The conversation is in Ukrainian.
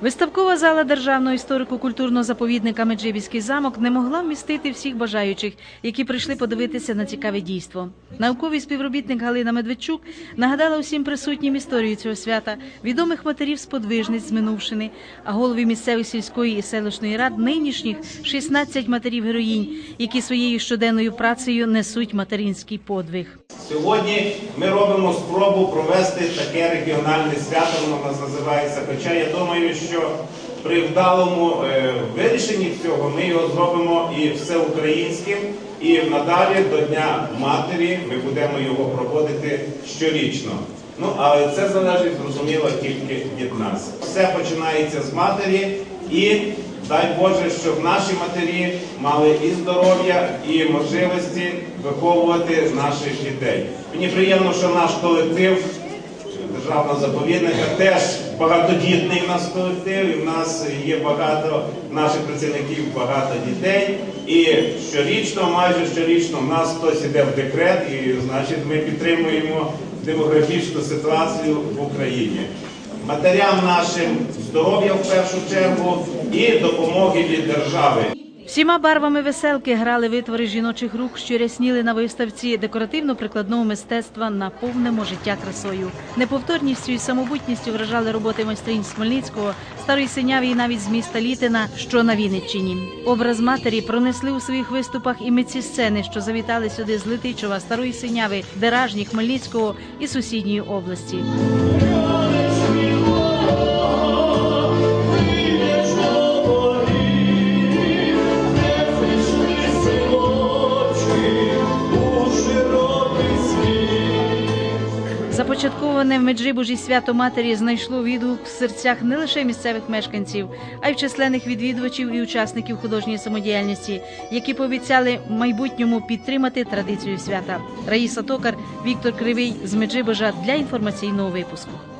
Виставкова зала Державного історико-культурного заповідника Меджибіський замок не могла вмістити всіх бажаючих, які прийшли подивитися на цікаве дійство. Науковий співробітник Галина Медведчук нагадала усім присутнім історію цього свята, відомих матерів сподвижниць з минувшини, а голові місцевих сільської і селищної рад нинішніх 16 матерів героїнь, які своєю щоденною працею несуть материнський подвиг. Сьогодні ми робимо спробу провести таке регіональне свято, воно у нас називається. Хоча я думаю, що при вдалому е, вирішенні цього ми його зробимо і всеукраїнським, і надалі до Дня Матері ми будемо його проводити щорічно. Ну, але це залежить, зрозуміло, тільки від нас. Все починається з матері і дай Боже, щоб наші матері мали і здоров'я, і можливості виховувати наших дітей. Мені приємно, що наш колектив державного заповідника теж багатодітний в нас колектив, і в нас є багато наших працівників, багато дітей. І щорічно, майже щорічно, в нас хтось іде в декрет, і значить ми підтримуємо демографічну ситуацію в Україні. Матерям нашим здоров'я в першу чергу і допомоги від держави. Всіма барвами веселки грали витвори жіночих рук, що рясніли на виставці декоративно-прикладного мистецтва наповнимо життя красою. Неповторністю і самобутністю вражали роботи майстринь з Хмельницького, старої синяві і навіть з міста Літина, що на Вінниччині. Образ матері пронесли у своїх виступах і митці сцени, що завітали сюди з Летичова, старої синяви, Деражні, Хмельницького і сусідньої області. Започатковане в Меджибужі свято матері знайшло відгук в серцях не лише місцевих мешканців, а й численних відвідувачів і учасників художньої самодіяльності, які пообіцяли в майбутньому підтримати традицію свята. Раїса Токар, Віктор Кривий з Меджибожа для інформаційного випуску.